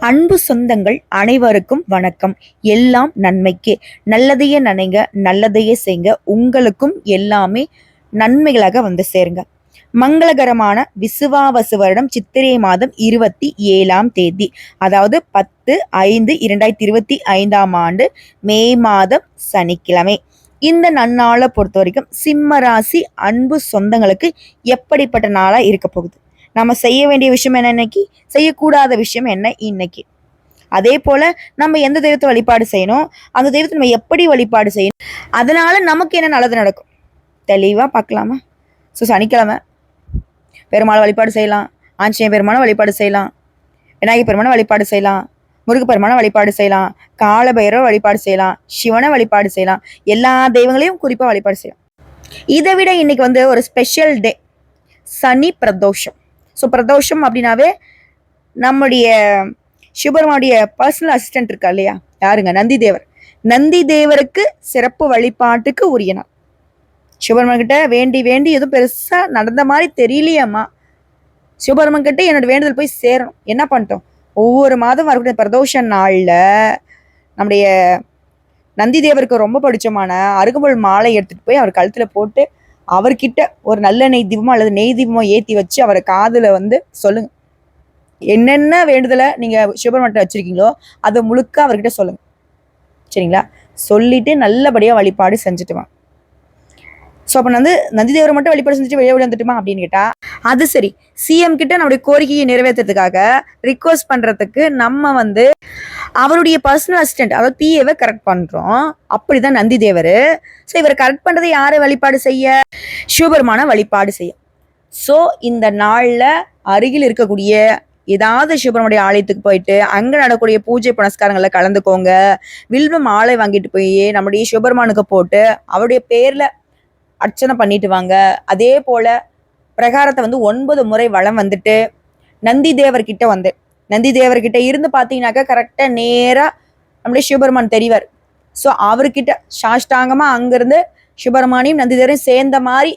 அன்பு சொந்தங்கள் அனைவருக்கும் வணக்கம். எல்லாம் நன்மைக்கு. நல்லதையே நினைங்க நல்லதையே செய்ங்க. உங்களுக்கும் எல்லாமே நன்மைகளாக வந்து சேருங்க. மங்களகரமான விசுவாவசு வருடம் சித்திரை மாதம் இருபத்தி ஏழாம் தேதி அதாவது பத்து ஐந்து இரண்டாயிரத்தி இருபத்தி ஐந்தாம் ஆண்டு மே மாதம் சனிக்கிழமை. இந்த நன்னாளை பொறுத்த வரைக்கும் சிம்ம ராசி அன்பு சொந்தங்களுக்கு எப்படிப்பட்ட நாளாக இருக்க போகுது? நம்ம செய்ய வேண்டிய விஷயம் என்ன இன்னைக்கு? செய்யக்கூடாத விஷயம் என்ன இன்னைக்கு? அதே போல நம்ம எந்த தெய்வத்தை வழிபாடு செய்யணும்? அந்த தெய்வத்தை நம்ம எப்படி வழிபாடு செய்யணும்? அதனால நமக்கு என்ன நல்லது நடக்கும்? தெளிவாக பார்க்கலாமா? ஸோ சனிக்கிழமை. பெருமாள் வழிபாடு செய்யலாம். ஆஞ்சநேய பெருமான வழிபாடு செய்யலாம். விநாயகர் பெருமான வழிபாடு செய்யலாம். முருகப்பெருமான வழிபாடு செய்யலாம். காலபைரவ வழிபாடு செய்யலாம். சிவனை வழிபாடு செய்யலாம். எல்லா தெய்வங்களையும் குறிப்பாக வழிபாடு செய்யலாம். இதை விட இன்னைக்கு வந்து ஒரு ஸ்பெஷல் டே சனி பிரதோஷம். ஸோ பிரதோஷம் அப்படின்னாவே நம்முடைய சிவபெருமானுடைய பர்சனல் அசிஸ்டன்ட் இருக்கா இல்லையா? யாருங்க? நந்தி தேவர் நந்தி தேவருக்கு சிறப்பு வழிபாட்டுக்கு உரிய நாள் சிவபெருமன் கிட்ட வேண்டி வேண்டி எதுவும் பெருசா நடந்த மாதிரி தெரியலையம்மா. சிவபெருமன் கிட்ட என்னோட வேண்டுதல் போய் சேரணும். என்ன பண்ணிட்டோம்? ஒவ்வொரு மாதம் வரக்கூடிய பிரதோஷ நாள்ல நம்முடைய நந்தி தேவருக்கு ரொம்ப பிடிச்சமான அருகம்புல் மாலை எடுத்துட்டு போய் அவர் கழுத்துல போட்டு அவர்கிட்ட ஒரு நல்ல நெய் தீபமோ அல்லது நெய் தீபமோ ஏற்றி வச்சு அவரை காதில் வந்து சொல்லுங்க. என்னென்ன வேண்டுதலை நீங்கள் சிவபெருமான்ட்ட வச்சிருக்கீங்களோ அதை முழுக்க அவர்கிட்ட சொல்லுங்க. சரிங்களா? சொல்லிட்டு நல்லபடியாக வழிபாடு செஞ்சுட்டுவான் ஸோ அப்போ வந்து நந்தி தேவரை மட்டும் வழிபாடு செஞ்சுட்டு வெளியே வந்துட்டுமா அப்படின்னு கேட்டால் அது சரி. சிஎம் கிட்ட நம்முடைய கோரிக்கையை நிறைவேற்றுறதுக்காக ரிக்வஸ்ட் பண்றதுக்கு நம்ம வந்து அவருடைய பர்சனல் அசிஸ்டன்ட் அதாவது பிஏவை கரெக்ட் பண்ணுறோம் அப்படிதான் நந்தி தேவர். ஸோ இவரை கரெக்ட் பண்ணுறதை யாரை வழிபாடு செய்ய? சிவபெருமான வழிபாடு செய்ய. ஸோ இந்த நாளில் அருகில் இருக்கக்கூடிய ஏதாவது சிவபெருமானுடைய ஆலயத்துக்கு போயிட்டு அங்கே நடக்கக்கூடிய பூஜை புனஸ்காரங்களில் கலந்துக்கோங்க. வில்வம் மாலை வாங்கிட்டு போய் நம்முடைய சிவபெருமானுக்கு போட்டு அவருடைய பேரில் அர்ச்சனை பண்ணிட்டு வாங்க. அதே போல் பிரகாரத்தை வந்து ஒன்பது முறை வளம் வந்துட்டு நந்தி தேவர்கிட்ட வந்து நந்தி தேவர்கிட்ட இருந்து பார்த்தீங்கன்னாக்கா கரெக்டாக நேராக நம்முடைய சிவபெருமான் தெரிவார். ஸோ அவர்கிட்ட சாஷ்டாங்கமாக அங்கேருந்து சிவபெருமானையும் நந்தி தேவரையும் சேர்ந்த மாதிரி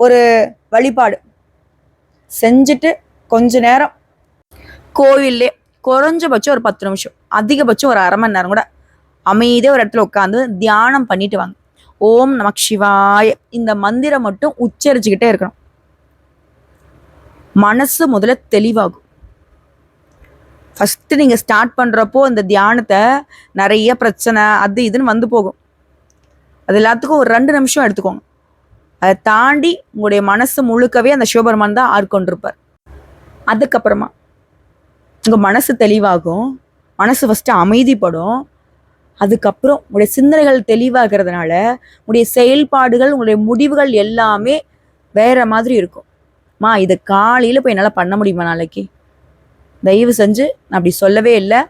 ஒரு வழிபாடு செஞ்சுட்டு கொஞ்ச நேரம் கோவில்லே குறைஞ்சபட்சம் ஒரு பத்து நிமிஷம் அதிகபட்சம் ஒரு அரை மணி நேரம் கூட அமைதியாக ஒரு இடத்துல உட்காந்து தியானம் பண்ணிட்டு வாங்க. ஓம் நமக் சிவாய. இந்த மந்திரம் மட்டும் உச்சரிச்சுக்கிட்டே இருக்கணும். மனசு முதல்ல தெளிவாகும். ஃபஸ்ட்டு நீங்கள் ஸ்டார்ட் பண்ணுறப்போ அந்த தியானத்தை நிறைய பிரச்சனை அது இதுன்னு வந்து போகும். அது எல்லாத்துக்கும் ஒரு ரெண்டு நிமிஷம் எடுத்துக்கோங்க. அதை தாண்டி உங்களுடைய மனசு முழுக்கவே அந்த சிவபெருமான் தான் ஆட்கொண்டிருப்பார். அதுக்கப்புறமா உங்கள் மனசு தெளிவாகும் மனசு ஃபஸ்ட்டு அமைதிப்படும். அதுக்கப்புறம் உங்களுடைய சிந்தனைகள் தெளிவாகிறதுனால உங்களுடைய செயல்பாடுகள் உங்களுடைய முடிவுகள் எல்லாமே வேற மாதிரி இருக்கும். மா இதை காலையில் போய் என்னால் பண்ண முடியுமா நாளைக்கு? தயவு செஞ்சு நான் அப்படி சொல்லவே இல்லை.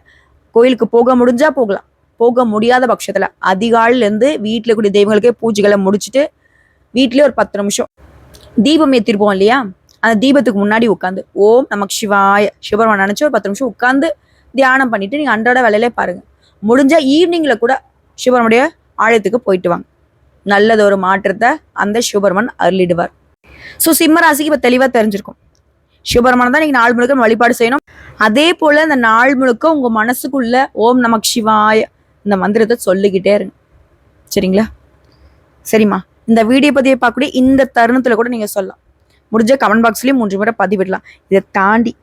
கோயிலுக்கு போக முடிஞ்சா போகலாம். போக முடியாத பட்சத்தில் அதிகாலிலேருந்து வீட்டில் கூடிய தெய்வங்களுக்கே பூஜைகளை முடிச்சுட்டு வீட்டிலே ஒரு பத்து நிமிஷம் தீபம் ஏற்றிருப்போம் இல்லையா? அந்த தீபத்துக்கு முன்னாடி உட்காந்து ஓம் நமக்கு சிவாய சிவபெருமான் நினச்சி ஒரு பத்து நிமிஷம் உட்காந்து தியானம் பண்ணிட்டு நீங்கள் அன்றாட வேலையிலே பாருங்கள் முடிஞ்சால் ஈவினிங்கில் கூட சிவபெருமானுடைய ஆலயத்துக்கு போயிட்டு வாங்க. நல்லதொரு மாற்றத்தை அந்த சிவபெருமன் அருளிடுவார். ஸோ சிம்ம ராசிக்கு இப்போ தெளிவாக தெரிஞ்சிருக்கும். சிவபெருமான் தான் நீங்கள் நாள் முழுக்க நம்ம வழிபாடு செய்யணும். அதே போல அந்த நாள் முழுக்க உங்க மனசுக்குள்ள ஓம் நமக் சிவாய் இந்த மந்திரத்தை சொல்லிக்கிட்டே இருங்க. சரிங்களா? சரிம்மா. இந்த வீடியோ பதிவை பார்க்கக்கூடிய இந்த தருணத்தில் கூட நீங்கள் சொல்லலாம். முடிஞ்ச கமெண்ட் பாக்ஸ்லேயும் மூன்று முறை பதிவிடலாம். இதை தாண்டி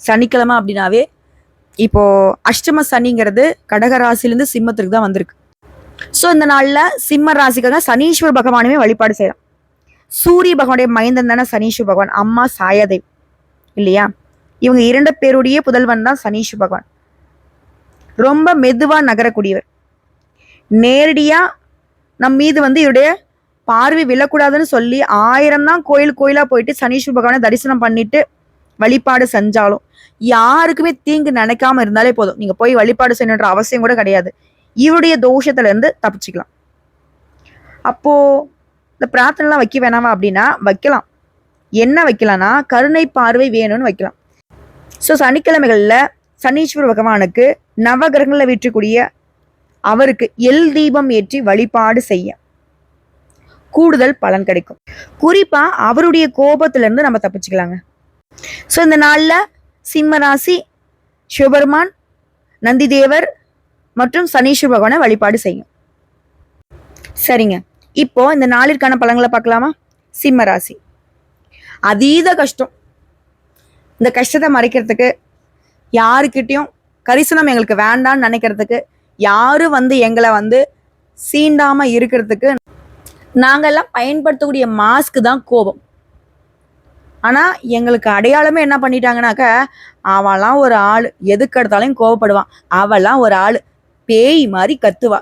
சனிக்கிழமை அப்படின்னாவே இப்போ அஷ்டம சனிங்கிறது கடக ராசிலேருந்து சிம்மத்திற்கு தான் வந்திருக்கு. ஸோ இந்த நாளில் சிம்ம ராசிக்காக சனீஸ்வர் பகவானுமே வழிபாடு செய்யலாம். சூரிய பகவானுடைய மைந்தன் தானே சனீஸ்வர் பகவான். அம்மா சாயாதேவி. இல்லையா? இவங்க இரண்டு பேருடைய புதல்வன் தான் சனீஷ் பகவான். ரொம்ப மெதுவா நகரக்கூடியவர். நேரடியா நம் மீது வந்து இவருடைய பார்வை விழக்கூடாதுன்னு சொல்லி ஆயிரம் தான் கோயில் கோயிலா போயிட்டு சனீஸ்வர் பகவானை தரிசனம் பண்ணிட்டு வழிபாடு செஞ்சாலும் யாருக்குமே தீங்கு நினைக்காம இருந்தாலே போதும். நீங்க போய் வழிபாடு செய்யணுன்ற அவசியம் கூட கிடையாது. இவருடைய தோஷத்துல இருந்து தப்பிச்சுக்கலாம். அப்போ இந்த பிரார்த்தனைலாம் வைக்க வேணாமா அப்படின்னா வைக்கலாம். என்ன வைக்கலாம்னா கருணை பார்வை வேணும்னு வைக்கலாம். ஸோ சனிக்கிழமைகளில் சனீஸ்வர பகவானுக்கு நவகிரகங்களில் வீற்றக்கூடிய அவருக்கு எல் தீபம் ஏற்றி வழிபாடு செய்ய கூடுதல் பலன் கிடைக்கும். குறிப்பாக அவருடைய கோபத்திலேருந்து நம்ம தப்பிச்சுக்கலாங்க. ஸோ இந்த நாளில் சிம்மராசி சிவபெருமான் நந்திதேவர் மற்றும் சனீஸ்வர பகவானை வழிபாடு செய்யும். சரிங்க. இப்போ இந்த நாளிற்கான பழங்களை பார்க்கலாமா? சிம்மராசி அதீத கஷ்டம். இந்த கஷ்டத்தை மறைக்கிறதுக்கு யாருக்கிட்டையும் கரிசனம் எங்களுக்கு வேண்டாம்னு நினைக்கிறதுக்கு யாரும் வந்து எங்களை வந்து சீண்டாமல் இருக்கிறதுக்கு நாங்கள்லாம் பயன்படுத்தக்கூடிய மாஸ்க் தான் கோபம். ஆனால் எங்களுக்கு அடையாளமே என்ன பண்ணிட்டாங்கனாக்க அவெல்லாம் ஒரு ஆள். எதுக்கு எடுத்தாலையும் கோவப்படுவான் அவளாம் ஒரு ஆள். பேய் மாதிரி கத்துவா.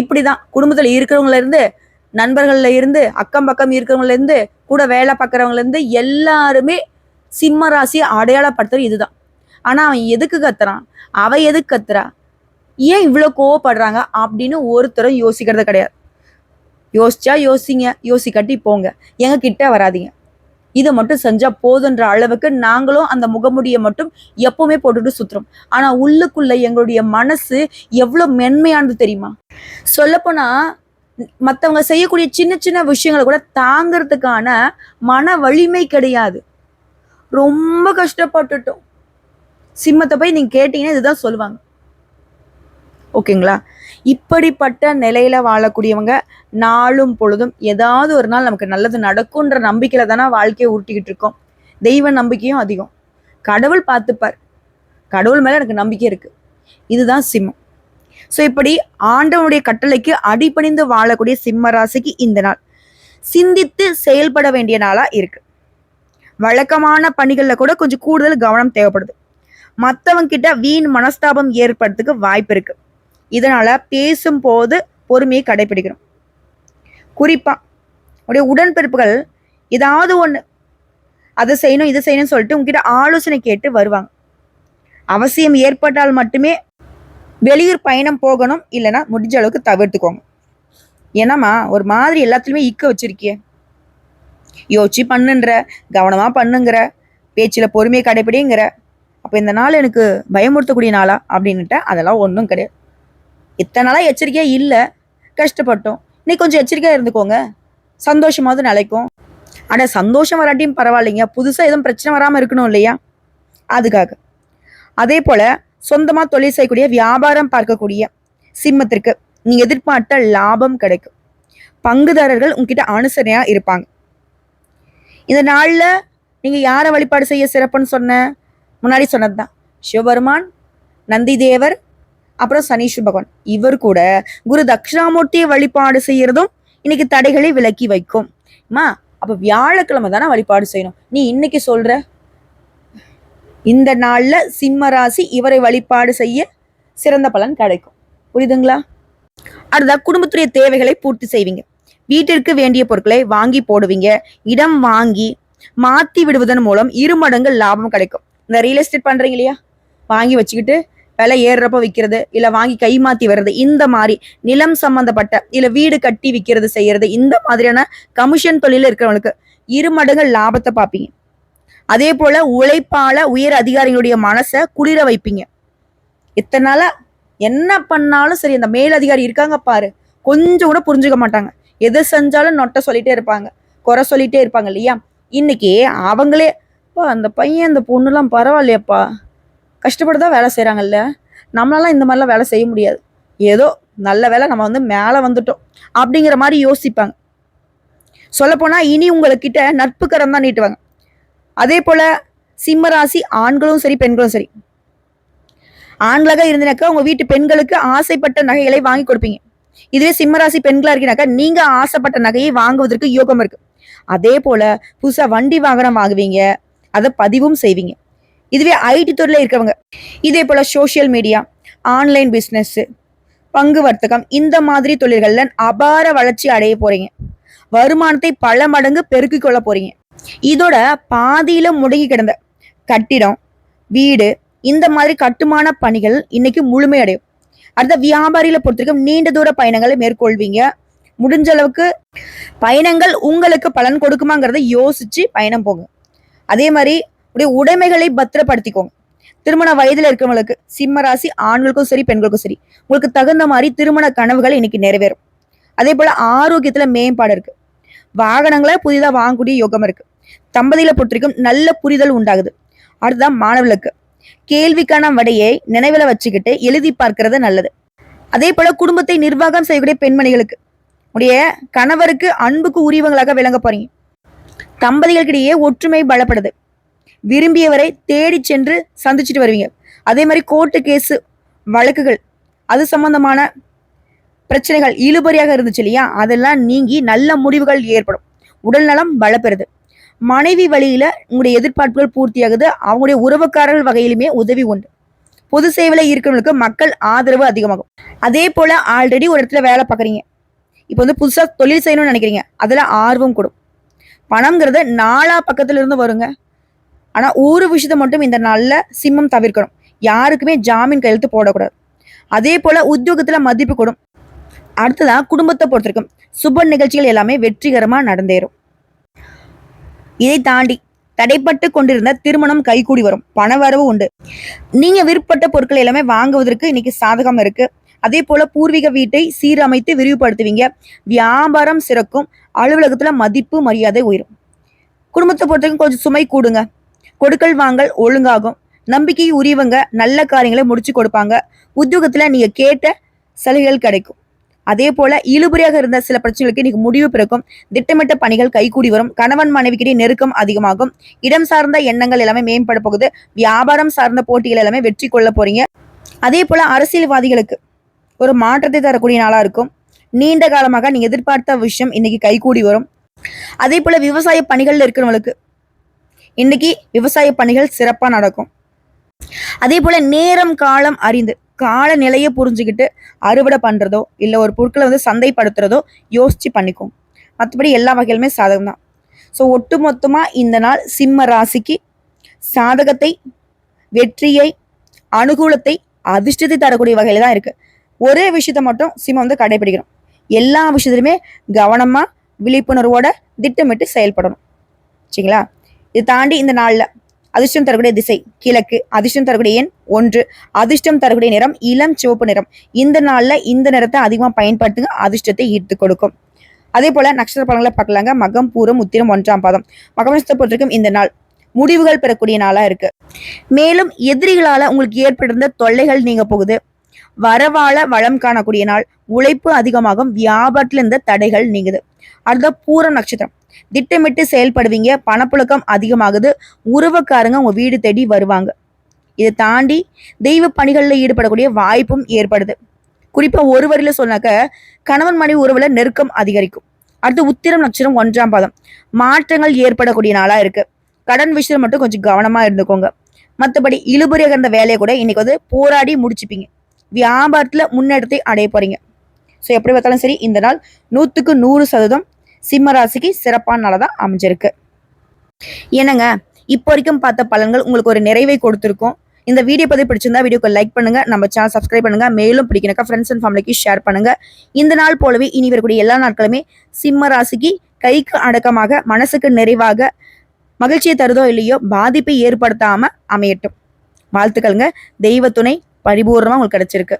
இப்படி தான் இருக்கிறவங்கள இருந்து நண்பர்கள்ல இருந்து அக்கம் பக்கம் இருக்கிறவங்கள இருந்து கூட வேலை பார்க்கறவங்கள இருந்து எல்லாருமே சிம்ம ராசியை அடையாளப்படுத்துறது இதுதான். ஆனா அவன் எதுக்கு கத்துறான்? அவ எதுக்கு கத்துறா? ஏன் இவ்வளோ கோவப்படுறாங்க? அப்படின்னு ஒருத்தரும் யோசிக்கிறது கிடையாது. யோசிச்சா யோசிங்க யோசிக்காட்டி போங்க. எங்க கிட்ட வராதீங்க. இதை மட்டும் செஞ்சா போதுன்ற அளவுக்கு நாங்களும் அந்த முகமுடியை மட்டும் எப்பவுமே போட்டுட்டு சுத்துறோம். ஆனா உள்ளுக்குள்ள எங்களுடைய மனசு எவ்வளவு மென்மையானது தெரியுமா? சொல்லப்போனா மற்றவங்க செய்யக்கூடிய சின்ன சின்ன விஷயங்களை கூட தாங்கிறதுக்கான மன வலிமை கிடையாது. ரொம்ப கஷ்டப்பட்டுட்டோம். சிம்மத்தை போய் நீங்கள் கேட்டீங்கன்னா இதுதான் சொல்லுவாங்க. ஓகேங்களா? இப்படிப்பட்ட நிலையில வாழக்கூடியவங்க நாளும் பொழுதும் ஏதாவது ஒரு நாள் நமக்கு நல்லது நடக்கும்ன்ற நம்பிக்கையில தானே வாழ்க்கையை உருட்டிக்கிட்டு இருக்கோம். தெய்வ நம்பிக்கையும் அதிகம். கடவுள் பார்த்துப்பார். கடவுள் மேலே எனக்கு நம்பிக்கை இருக்கு. இதுதான் சிம்மம். ஸோ இப்படி ஆண்டவனுடைய கட்டளைக்கு அடிபணிந்து வாழக்கூடிய சிம்ம ராசிக்கு இந்த நாள். சிந்தித்து செயல்பட வேண்டிய நாளா இருக்கு. வழக்கமான பணிகள்ல கூட கொஞ்சம் கூடுதல் கவனம் தேவைப்படுது. மற்றவங்க கிட்ட வீண் மனஸ்தாபம் ஏற்படுறதுக்கு வாய்ப்பு இருக்கு. இதனால பேசும்போது பொறுமையை கடைபிடிக்கணும். குறிப்பா உடைய உடன்பிறப்புகள் ஏதாவது ஒண்ணு. அதை செய்யணும் இதை செய்யணும்னு சொல்லிட்டு உங்ககிட்ட ஆலோசனை கேட்டு வருவாங்க. அவசியம் ஏற்பட்டால் மட்டுமே வெளியூர் பயணம் போகணும் இல்லைன்னா முடிஞ்ச அளவுக்கு தவிர்த்துக்கோங்க. ஏன்னாம்மா ஒரு மாதிரி எல்லாத்துலயுமே இக்க வச்சிருக்கிய. யோசிச்சு பண்ணுன்ற கவனமா பண்ணுங்கிற பேச்சில் பொறுமையை கடைபிடிங்கிற அப்போ இந்த நாள் எனக்கு பயமுறுத்தக்கூடிய நாளா அப்படின்னுட்டு அதெல்லாம் ஒன்றும் கிடையாது. இத்தனை நாளாக எச்சரிக்கையாக இல்லை கஷ்டப்பட்டோம். இன்னைக்கு கொஞ்சம் எச்சரிக்கையாக இருந்துக்கோங்க. சந்தோஷமாவது நிலைக்கும். ஆனால் சந்தோஷம் வராட்டியும் பரவாயில்லைங்க. புதுசாக எதுவும் பிரச்சனை வராமல் இருக்கணும் இல்லையா? அதுக்காக. அதே போல் சொந்தமாக தொழில் செய்யக்கூடிய வியாபாரம் பார்க்கக்கூடிய சிம்மத்திற்கு நீ எதிர்பார்த்த லாபம் கிடைக்கும். பங்குதாரர்கள் உங்ககிட்ட அனுசரணையா இருப்பாங்க. இந்த நாள்ல நீங்க யாரை வழிபாடு செய்ய சிறப்புன்னு சொன்ன? முன்னாடி சொன்னதுதான். சிவபெருமான் நந்தி தேவர் அப்புறம் சனீஸ்வர பகவான். இவர் கூட குரு தட்சிணாமூர்த்தியை வழிபாடு செய்யறதும் இன்னைக்கு தடைகளை விலக்கி வைக்கும். மா அப்ப வியாழக்கிழமை தானே வழிபாடு செய்யணும். நீ இன்னைக்கு சொல்ற? இந்த நாளில் சிம்ம ராசி இவரை வழிபாடு செய்ய சிறந்த பலன் கிடைக்கும். புரியுதுங்களா? அடுத்தா குடும்பத்துடைய தேவைகளை பூர்த்தி செய்வீங்க. வீட்டிற்கு வேண்டிய பொருட்களை வாங்கி போடுவீங்க. இடம் வாங்கி மாத்தி விடுவதன் மூலம் இரு மடங்கு லாபம் கிடைக்கும். இந்த ரியல் எஸ்டேட் பண்றீங்க இல்லையா? வாங்கி வச்சுக்கிட்டு விலை ஏறுறப்ப விற்கிறது இல்லை வாங்கி கை மாற்றி வர்றது இந்த மாதிரி நிலம் சம்மந்தப்பட்ட இல்லை வீடு கட்டி விற்கிறது செய்யறது இந்த மாதிரியான கமிஷன் தொழில இருக்கிறவங்களுக்கு இரு மடங்கு லாபத்தை பார்ப்பீங்க. அதே போல உழைப்பால உயர் அதிகாரிகளுடைய மனசை குளிர வைப்பீங்க. இத்தனை நாளா என்ன பண்ணாலும் சரி அந்த மேல் அதிகாரி இருக்காங்க பாரு கொஞ்சம் கூட புரிஞ்சுக்க மாட்டாங்க. எது செஞ்சாலும் நொட்டை சொல்லிட்டே இருப்பாங்க குறை சொல்லிட்டே இருப்பாங்க இல்லையா? இன்னைக்கு அவங்களே அப்பா அந்த பையன் அந்த பொண்ணுலாம் பரவாயில்லையப்பா கஷ்டப்பட்டு தான் வேலை செய்கிறாங்கல்ல நம்மளாலாம் இந்த மாதிரிலாம் வேலை செய்ய முடியாது. ஏதோ நல்ல வேலை நம்ம வந்து மேலே வந்துட்டோம் அப்படிங்கிற மாதிரி யோசிப்பாங்க. சொல்லப்போனால் இனி உங்கள்கிட்ட நட்பு கரம் தான் நீட்டுவாங்க. அதே போல சிம்ம ராசி ஆண்களும் சரி பெண்களும் சரி. ஆண்களாக இருந்தினாக்கா உங்க வீட்டு பெண்களுக்கு ஆசைப்பட்ட நகைகளை வாங்கி கொடுப்பீங்க. இதுவே சிம்மராசி பெண்களா இருக்கீனாக்கா நீங்க ஆசைப்பட்ட நகையை வாங்குவதற்கு யோகம் இருக்கு. அதே போல புதுசா வண்டி வாகனம் வாங்குவீங்க அதை பதிவும் செய்வீங்க. இதுவே ஐடி துறையில் இருக்கவங்க. இதே போல சோஷியல் மீடியா ஆன்லைன் பிஸ்னஸ் பங்கு வர்த்தகம் இந்த மாதிரி தொழில்கள்ல அபார வளர்ச்சி அடைய போறீங்க. வருமானத்தை பல மடங்கு பெருக்கிக் கொள்ள போறீங்க. இதோட பாதியில முடங்கி கிடந்த கட்டிடம் வீடு இந்த மாதிரி கட்டுமான பணிகள் இன்னைக்கு முழுமையடையும் அடுத்த வியாபாரியில பொறுத்திருக்கும் நீண்ட தூர பயணங்களை மேற்கொள்வீங்க. முடிஞ்ச அளவுக்கு பயணங்கள் உங்களுக்கு பலன் கொடுக்குமாங்கிறத யோசிச்சு பயணம் போங்க. அதே மாதிரி உடைய உடைமைகளை பத்திரப்படுத்திக்கோங்க. திருமண வயதுல இருக்கிறவங்களுக்கு சிம்ம ராசி ஆண்களுக்கும் சரி பெண்களுக்கும் சரி உங்களுக்கு தகுந்த மாதிரி திருமண கனவுகள் இன்னைக்கு நிறைவேறும். அதே போல ஆரோக்கியத்துல மேம்பாடு இருக்கு. வாகனங்களை புதிதாக வாங்கக்கூடிய யோகம் இருக்கு. தம்பதியில பொறுத்த வரைக்கும் நல்ல புரிதல் உண்டாகுது. அடுத்ததான் மாணவர்களுக்கு. கேள்விக்கான வடையை நினைவில் வச்சுக்கிட்டு எழுதி பார்க்கறது நல்லது. அதே போல குடும்பத்தை நிர்வாகம் செய்யக்கூடிய பெண்மணிகளுக்கு. உடைய கணவருக்கு அன்புக்கு உரியவங்களாக விளங்க போறீங்க. தம்பதிகளுக்கிடையே ஒற்றுமை பலப்படுது. விரும்பியவரை தேடி சென்று சந்திச்சுட்டு வருவீங்க. அதே மாதிரி கோர்ட்டு கேஸு வழக்குகள். அது சம்பந்தமான பிரச்சனைகள் இழுபறியாக இருந்துச்சு இல்லையா? அதெல்லாம் நீங்கி நல்ல முடிவுகள் ஏற்படும். உடல் நலம் பலப்பெறுது மனைவி வழியில உங்களுடைய எதிர்பார்ப்புகள் பூர்த்தியாகுது. அவங்களுடைய உறவுக்காரர்கள் வகையிலுமே உதவி உண்டு. பொது சேவையில இருக்கிறவங்களுக்கு மக்கள் ஆதரவு அதிகமாகும். அதே போல ஆல்ரெடி ஒரு இடத்துல வேலை பார்க்குறீங்க. இப்போ வந்து புதுசாக தொழில் செய்யணும்னு நினைக்கிறீங்க. அதில் ஆர்வம் கூடும். பணங்கிறது நாலா பக்கத்துல இருந்து வருங்க. ஆனால் ஒரு விஷயத்தை மட்டும் இந்த நல்ல சிம்மம் தவிர்க்கணும். யாருக்குமே ஜாமீன் கையெழுத்து போடக்கூடாது. அதே போல உத்தியோகத்தில் மதிப்பு கூடும். அடுத்ததாக குடும்பத்தை பொறுத்திருக்கும். சுப நிகழ்ச்சிகள் எல்லாமே வெற்றிகரமாக நடந்தேறும். இதை தாண்டி தடைப்பட்டு கொண்டிருந்த திருமணம் கைகூடி வரும். பணவரவு உண்டு. நீங்க விருப்பப்பட்ட பொருட்கள் எல்லாமே வாங்குவதற்கு இன்னைக்கு சாதகம் இருக்கு. அதே போல பூர்வீக வீட்டை சீரமைத்து விரிவுபடுத்துவீங்க. வியாபாரம் சிறக்கும். அலுவலகத்துல மதிப்பு மரியாதை உயரும். குடும்பத்தை பொறுத்தவரைக்கும் கொஞ்சம் சுமை கூடுங்க. கொடுக்கல் வாங்கல் ஒழுங்காகும். நம்பிக்கை உரியவங்க நல்ல காரியங்களை முடிச்சு கொடுப்பாங்க. உத்தியோகத்துல நீங்க கேட்ட சலுகைகள் கிடைக்கும். அதே போல இழுபறியாக இருந்த சில பிரச்சனைகளுக்கு இன்னைக்கு முடிவு பிறக்கும். திட்டமிட்ட பணிகள் கைகூடி வரும். கணவன் மனைவிக்கிடையே நெருக்கம் அதிகமாகும். இடம் சார்ந்த எண்ணங்கள் எல்லாமே மேம்பட போகுது. வியாபாரம் சார்ந்த போட்டிகள் எல்லாமே வெற்றி கொள்ள போறீங்க. அதே போல அரசியல்வாதிகளுக்கு ஒரு மாற்றத்தை தரக்கூடிய நாளா இருக்கும். நீண்ட காலமாக நீங்க எதிர்பார்த்த விஷயம் இன்னைக்கு கைகூடி வரும். அதே போல விவசாய பணிகள்ல இருக்கிறவங்களுக்கு இன்னைக்கு விவசாய பணிகள் சிறப்பா நடக்கும். அதே போல நேரம் காலம் அறிந்து காலநிலையை புரிஞ்சுக்கிட்டு அறுவடை பண்ணுறதோ இல்லை ஒரு பொருட்களை வந்து சந்தைப்படுத்துறதோ யோசித்து பண்ணிக்கும். மற்றபடி எல்லா வகையிலுமே சாதகம் தான் ஸோ ஒட்டுமொத்தமா இந்த நாள் சிம்ம ராசிக்கு சாதகத்தை வெற்றியை அனுகூலத்தை அதிர்ஷ்டத்தை தரக்கூடிய வகையில் தான் இருக்குது ஒரே விஷயத்த மட்டும் சிம்மம் வந்து கடைபிடிக்கணும். எல்லா விஷயத்துலையுமே கவனமாக விழிப்புணர்வோட திட்டமிட்டு செயல்படணும். சரிங்களா? இது தாண்டி இந்த நாளில் அதிர்ஷ்டம் தரக்கூடிய திசை கிழக்கு. அதிர்ஷ்டம் தரக்கூடிய எண் ஒன்று. அதிர்ஷ்டம் தரக்கூடிய நிறம் இளம் சிவப்பு நிறம். இந்த நாளில் இந்த நிறத்தை அதிகமாக பயன்படுத்துங்க. அதிர்ஷ்டத்தை ஈர்த்து கொடுக்கும். அதே போல நட்சத்திர பலன்களை பார்க்கலாங்க. மகம் பூரம் உத்திரம் ஒன்றாம் பாதம். மகம் நட்சத்திரத்தை பொறுத்திருக்கும் இந்த நாள் முடிவுகள் பெறக்கூடிய நாளா இருக்கு. மேலும் எதிரிகளால உங்களுக்கு ஏற்பட்டிருந்த தொல்லைகள் நீங்க போகுது. வரவாழ வளம் காணக்கூடிய நாள். உழைப்பு அதிகமாகும். வியாபாரத்துல இருந்த தடைகள் நீங்குது. அடுத்த பூரம் நட்சத்திரம். திட்டமிட்டு செயல்படுவீங்க. பணப்புழக்கம் அதிகமாகுது. உறவுக்காரங்க உங்க வீடு தேடி வருவாங்க. இதை தாண்டி தெய்வ பணிகளில் ஈடுபடக்கூடிய வாய்ப்பும் ஏற்படுது. குறிப்பா ஒரு வரியில சொன்னாக்க கணவன் மனைவி உறவுல நெருக்கம் அதிகரிக்கும். அடுத்து உத்திரம் நட்சத்திரம் ஒன்றாம் பாதம். மாற்றங்கள் ஏற்படக்கூடிய நாளா இருக்கு. கடன் விஷயம் மட்டும் கொஞ்சம் கவனமா இருந்துக்கோங்க. மற்றபடி இழுபறியாக இருந்த வேலையை கூட இன்னைக்கு வந்து போராடி முடிச்சுப்பீங்க. வியாபாரத்துல முன்னெடுத்தை அடைய போறீங்க. ஸோ எப்படி பார்த்தாலும் சரி இந்த நாள் நூற்றுக்கு நூறு சதவீதம் சிம்ம ராசிக்கு சிறப்பான நாளாக தான் அமைஞ்சிருக்கு. என்னங்க இப்போ வரைக்கும் பார்த்த பலன்கள் உங்களுக்கு ஒரு நிறைவை கொடுத்துருக்கோம். இந்த வீடியோ பதிவு பிடிச்சிருந்தா வீடியோக்கு லைக் பண்ணுங்க நம்ம சேனல் சப்ஸ்கிரைப் பண்ணுங்க மேலும் பிடிக்கணுக்கா ஃப்ரெண்ட்ஸ் அண்ட் ஃபேமிலிக்கு ஷேர் பண்ணுங்க. இந்த நாள் போலவே இனி வரக்கூடிய எல்லா நாட்களுமே சிம்ம ராசிக்கு கைக்கு அடக்கமாக மனசுக்கு நிறைவாக மகிழ்ச்சியை தருதோ இல்லையோ பாதிப்பை ஏற்படுத்தாம அமையட்டும். வாழ்த்துக்கள்ங்க. தெய்வ துணை பரிபூர்ணமாக உங்களுக்கு கிடைச்சிருக்கு.